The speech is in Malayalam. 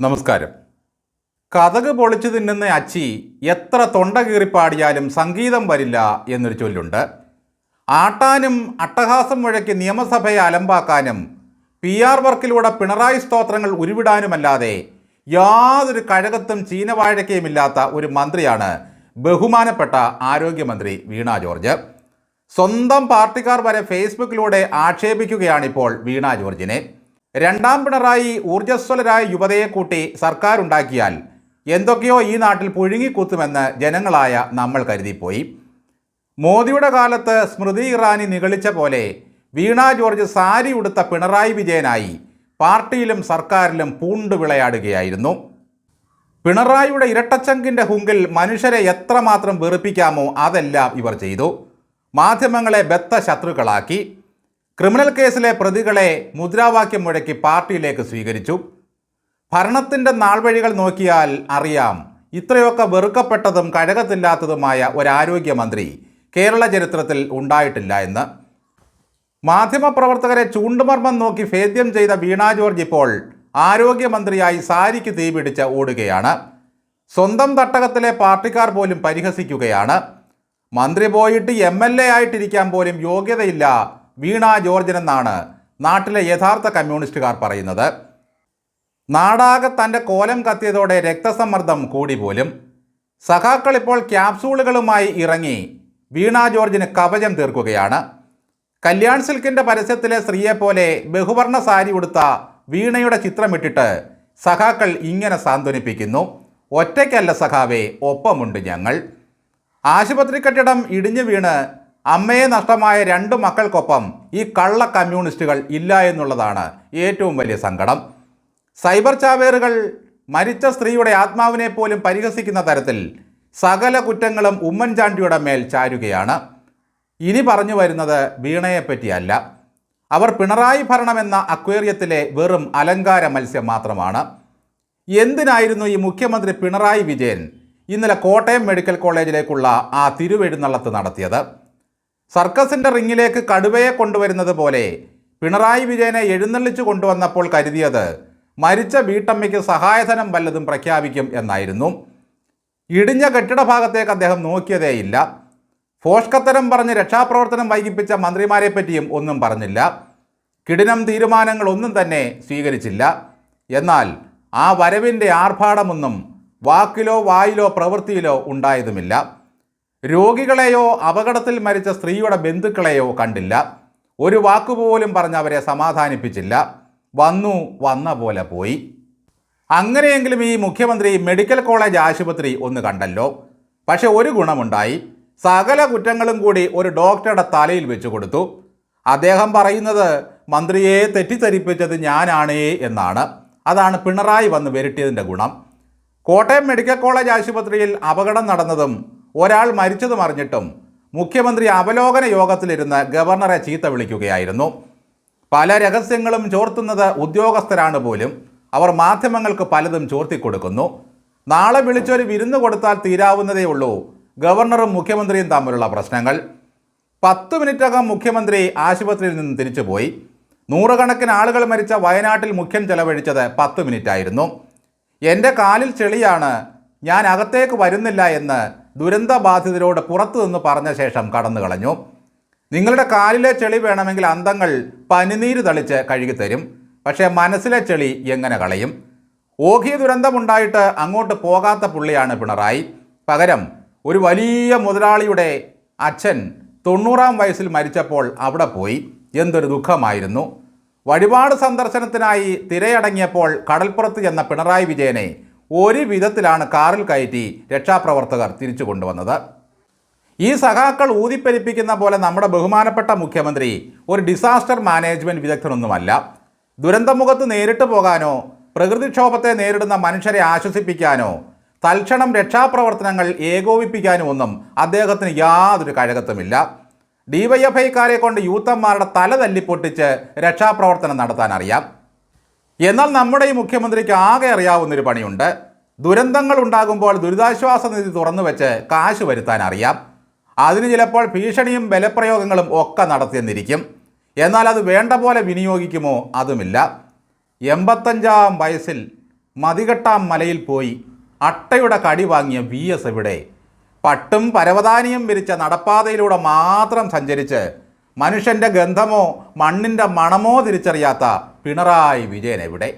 നമസ്കാരം. കഥക് പൊളിച്ചു തിന്നുന്ന അച്ചി എത്ര തൊണ്ട കീറിപ്പാടിയാലും സംഗീതം വരില്ല എന്നൊരു ചൊല്ലുണ്ട്. ആട്ടാനും അട്ടഹാസം മുഴക്കി നിയമസഭയെ അലമ്പാക്കാനും പി ആർ വർക്കിലൂടെ പിണറായി സ്തോത്രങ്ങൾ ഉരുവിടാനുമല്ലാതെ യാതൊരു കഴകത്തും ചീനവാഴക്കയുമില്ലാത്ത ഒരു മന്ത്രിയാണ് ബഹുമാനപ്പെട്ട ആരോഗ്യമന്ത്രി വീണ ജോർജ്. സ്വന്തം പാർട്ടിക്കാർ വരെ ഫേസ്ബുക്കിലൂടെ ആക്ഷേപിക്കുകയാണിപ്പോൾ വീണ ജോർജിനെ. രണ്ടാം പിണറായി ഊർജസ്വലരായ യുവതയെ കൂട്ടി സർക്കാർ ഉണ്ടാക്കിയാൽ എന്തൊക്കെയോ ഈ നാട്ടിൽ പുഴുങ്ങിക്കൂത്തുമെന്ന് ജനങ്ങളായ നമ്മൾ കരുതിപ്പോയി. മോദിയുടെ കാലത്ത് സ്മൃതി ഇറാനി നിഗളിച്ച പോലെ വീണ ജോർജ് സാരി ഉടുത്ത പിണറായി വിജയനായി പാർട്ടിയിലും സർക്കാരിലും പൂണ്ടു വിളയാടുകയായിരുന്നു. പിണറായിയുടെ ഇരട്ടച്ചങ്കിന്റെ ഹുങ്കിൽ മനുഷ്യരെ എത്രമാത്രം വെറുപ്പിക്കാമോ അതെല്ലാം ഇവർ ചെയ്തു. മാധ്യമങ്ങളെ ബദ്ധ ശത്രുക്കളാക്കി ക്രിമിനൽ കേസിലെ പ്രതികളെ മുദ്രാവാക്യം മുഴക്കി പാർട്ടിയിലേക്ക് സ്വീകരിച്ചു. ഭരണത്തിന്റെ നാൾവഴികൾ നോക്കിയാൽ അറിയാം. ഇത്രയൊക്കെ വെറുക്കപ്പെട്ടതും കഴകത്തില്ലാത്തതുമായ ഒരാരോഗ്യമന്ത്രി കേരള ചരിത്രത്തിൽ ഉണ്ടായിട്ടില്ല എന്ന്. മാധ്യമപ്രവർത്തകരെ ചൂണ്ടുമർമ്മം നോക്കി ഭേദ്യം ചെയ്ത വീണ ജോർജ് ഇപ്പോൾ ആരോഗ്യമന്ത്രിയായി സാരിക്ക് തീപിടിച്ച് ഓടുകയാണ്. സ്വന്തം തട്ടകത്തിലെ പാർട്ടിക്കാർ പോലും പരിഹസിക്കുകയാണ്. മന്ത്രി പോയിട്ട് എം എൽ എ ആയിട്ടിരിക്കാൻ പോലും യോഗ്യതയില്ല. വീണ ജോർജൻ എന്നാണ് നാട്ടിലെ യഥാർത്ഥ കമ്മ്യൂണിസ്റ്റുകാർ പറയുന്നത്. നാടാകെ തന്റെ കോലം കത്തിയതോടെ രക്തസമ്മർദ്ദം കൂടി പോലും. സഖാക്കൾ ഇപ്പോൾ ക്യാപ്സൂളുകളുമായി ഇറങ്ങി വീണ ജോർജിന് കവചം തീർക്കുകയാണ്. കല്യാൺ സിൽക്കിന്റെ പരസ്യത്തിലെ സ്ത്രീയെപ്പോലെ ബഹുവർണ സാരി ഉടുത്ത വീണയുടെ ചിത്രമിട്ടിട്ട് സഖാക്കൾ ഇങ്ങനെ സാന്ത്വനിപ്പിക്കുന്നു. ഒറ്റയ്ക്കല്ല സഖാവേ ഒപ്പമുണ്ട് ഞങ്ങൾ. ആശുപത്രി കെട്ടിടം ഇടിഞ്ഞു വീണ് അമ്മയെ നഷ്ടമായ രണ്ട് മക്കൾക്കൊപ്പം ഈ കള്ള കമ്മ്യൂണിസ്റ്റുകൾ ഇല്ല എന്നുള്ളതാണ് ഏറ്റവും വലിയ സങ്കടം. സൈബർ ചാവേറുകൾ മരിച്ച സ്ത്രീയുടെ ആത്മാവിനെ പോലും പരിഹസിക്കുന്ന തരത്തിൽ സകല കുറ്റങ്ങളും ഉമ്മൻചാണ്ടിയുടെ മേൽ ചാരുകയാണ്. ഇനി പറഞ്ഞു വരുന്നത് വീണയെപ്പറ്റിയല്ല അവർ പിണറായി ഭരണമെന്ന അക്വേറിയത്തിലെ വെറും അലങ്കാര മത്സ്യം മാത്രമാണ്. എന്തിനായിരുന്നു ഈ മുഖ്യമന്ത്രി പിണറായി വിജയൻ ഇന്നലെ കോട്ടയം മെഡിക്കൽ കോളേജിലേക്കുള്ള ആ തിരുവെഴുന്നള്ളത്ത് നടത്തിയത്? സർക്കസിന്റെ റിങ്ങിലേക്ക് കടുവയെ കൊണ്ടുവരുന്നത് പോലെ പിണറായി വിജയനെ എഴുന്നള്ളിച്ചു കൊണ്ടുവന്നപ്പോൾ കരുതിയത് മരിച്ച വീട്ടമ്മയ്ക്ക് സഹായധനം വല്ലതും പ്രഖ്യാപിക്കും എന്നായിരുന്നു. ഇടിഞ്ഞ കെട്ടിട ഭാഗത്തേക്ക് അദ്ദേഹം നോക്കിയതേയില്ല. ഫോഷ്കത്തരം പറഞ്ഞ് രക്ഷാപ്രവർത്തനം വൈകിപ്പിച്ച മന്ത്രിമാരെ പറ്റിയും ഒന്നും പറഞ്ഞില്ല. കിടിനം തീരുമാനങ്ങളൊന്നും തന്നെ സ്വീകരിച്ചില്ല. എന്നാൽ ആ വരവിന്റെ ആർഭാടമൊന്നും വാക്കിലോ വായിലോ പ്രവൃത്തിയിലോ ഉണ്ടായതുമില്ല. രോഗികളെയോ അപകടത്തിൽ മരിച്ച സ്ത്രീയുടെ ബന്ധുക്കളെയോ കണ്ടില്ല. ഒരു വാക്കുപോലും പറഞ്ഞ് അവരെ സമാധാനിപ്പിച്ചില്ല. വന്നു വന്ന പോലെ പോയി. അങ്ങനെയെങ്കിലും ഈ മുഖ്യമന്ത്രി മെഡിക്കൽ കോളേജ് ആശുപത്രി ഒന്ന് കണ്ടല്ലോ. പക്ഷെ ഒരു ഗുണമുണ്ടായി. സകല കുറ്റങ്ങളും കൂടി ഒരു ഡോക്ടറുടെ തലയിൽ വെച്ച് കൊടുത്തു. അദ്ദേഹം പറയുന്നത് മന്ത്രിയെ തെറ്റിദ്ധരിപ്പിച്ചത് ഞാനാണേ എന്നാണ്. അതാണ് പിണറായി വന്ന് വരട്ടിയതിന്റെ ഗുണം. കോട്ടയം മെഡിക്കൽ കോളേജ് ആശുപത്രിയിൽ അപകടം നടന്നതും ഒരാൾ മരിച്ചതും അറിഞ്ഞിട്ടും മുഖ്യമന്ത്രി അവലോകന യോഗത്തിലിരുന്ന് ഗവർണറെ ചീത്ത വിളിക്കുകയായിരുന്നു. പല രഹസ്യങ്ങളും ചോർത്തുന്നത് ഉദ്യോഗസ്ഥരാണ് പോലും. അവർ മാധ്യമങ്ങൾക്ക് പലതും ചോർത്തിക്കൊടുക്കുന്നു. നാളെ വിളിച്ചൊരു വിരുന്ന് കൊടുത്താൽ തീരാവുന്നതേ ഉള്ളൂ. ഗവർണറും മുഖ്യമന്ത്രിയും തമ്മിലുള്ള പ്രശ്നങ്ങൾ. പത്ത് മിനിറ്റകം മുഖ്യമന്ത്രി ആശുപത്രിയിൽ നിന്ന് തിരിച്ചുപോയി. നൂറുകണക്കിന് ആളുകൾ മരിച്ച വയനാട്ടിൽ മുഖ്യൻ ചെലവഴിച്ചത് പത്ത് മിനിറ്റായിരുന്നു. എന്റെ കാലിൽ ചെളിയാണ്. ഞാൻ അകത്തേക്ക് വരുന്നില്ല എന്ന് ദുരന്തബാധിതരോട് പുറത്തു നിന്ന് പറഞ്ഞ ശേഷം കടന്നു കളഞ്ഞു. നിങ്ങളുടെ കാലിലെ ചെളി വേണമെങ്കിൽ അന്തങ്ങൾ പനിനീര് തളിച്ച് കഴുകിത്തരും പക്ഷേ മനസ്സിലെ ചെളി എങ്ങനെ കളയും? ഓഖി ദുരന്തമുണ്ടായിട്ട് അങ്ങോട്ട് പോകാത്ത പുള്ളിയാണ് പിണറായി. പകരം ഒരു വലിയ മുതലാളിയുടെ അച്ഛൻ തൊണ്ണൂറാം വയസ്സിൽ മരിച്ചപ്പോൾ അവിടെ പോയി. എന്തൊരു ദുഃഖമായിരുന്നു. വഴിപാട് സന്ദർശനത്തിനായി തിരയടങ്ങിയപ്പോൾ കടൽപ്പുറത്ത് ചെന്ന പിണറായി വിജയനെ ഒരു വിധത്തിലാണ് കാറിൽ കയറ്റി രക്ഷാപ്രവർത്തകർ തിരിച്ചു കൊണ്ടുവന്നത്. ഈ സഖാക്കൾ ഊതിപ്പെരിപ്പിക്കുന്ന പോലെ നമ്മുടെ ബഹുമാനപ്പെട്ട മുഖ്യമന്ത്രി ഒരു ഡിസാസ്റ്റർ മാനേജ്മെന്റ് വിദഗ്ധനൊന്നുമല്ല. ദുരന്തമുഖത്ത് നേരിട്ട് പോകാനോ പ്രകൃതിക്ഷോഭത്തെ നേരിടുന്ന മനുഷ്യരെ ആശ്വസിപ്പിക്കാനോ തൽക്ഷണം രക്ഷാപ്രവർത്തനങ്ങൾ ഏകോപിപ്പിക്കാനോ ഒന്നും അദ്ദേഹത്തിന് യാതൊരു കഴകത്തുമില്ല. ഡിവൈഎഫ്ഐക്കാരെ കൊണ്ട് യൂത്തന്മാരുടെ തല തല്ലിപ്പൊട്ടിച്ച് രക്ഷാപ്രവർത്തനം നടത്താൻ അറിയാം എന്നാൽ നമ്മുടെ ഈ മുഖ്യമന്ത്രിക്ക് ആകെ അറിയാവുന്നൊരു പണിയുണ്ട്. ദുരന്തങ്ങൾ ഉണ്ടാകുമ്പോൾ ദുരിതാശ്വാസ നിധി തുറന്നു വെച്ച് കാശ് വരുത്താൻ അറിയാം. അതിന് ചിലപ്പോൾ ഭീഷണിയും ബലപ്രയോഗങ്ങളും ഒക്കെ നടത്തിയെന്നിരിക്കും. എന്നാൽ അത് വേണ്ട പോലെ വിനിയോഗിക്കുമോ അതുമില്ല. എൺപത്തഞ്ചാം വയസ്സിൽ മതികെട്ടാം മലയിൽ പോയി അട്ടയുടെ കടി വാങ്ങിയ വി എസ് എവിടെ പട്ടും പരവതാനിയും വിരിച്ച നടപ്പാതയിലൂടെ മാത്രം സഞ്ചരിച്ച് മനുഷ്യന്റെ ഗന്ധമോ മണ്ണിന്റെ മണമോ തിരിച്ചറിയാത്ത പിണറായി വിജയൻ എവിടെ?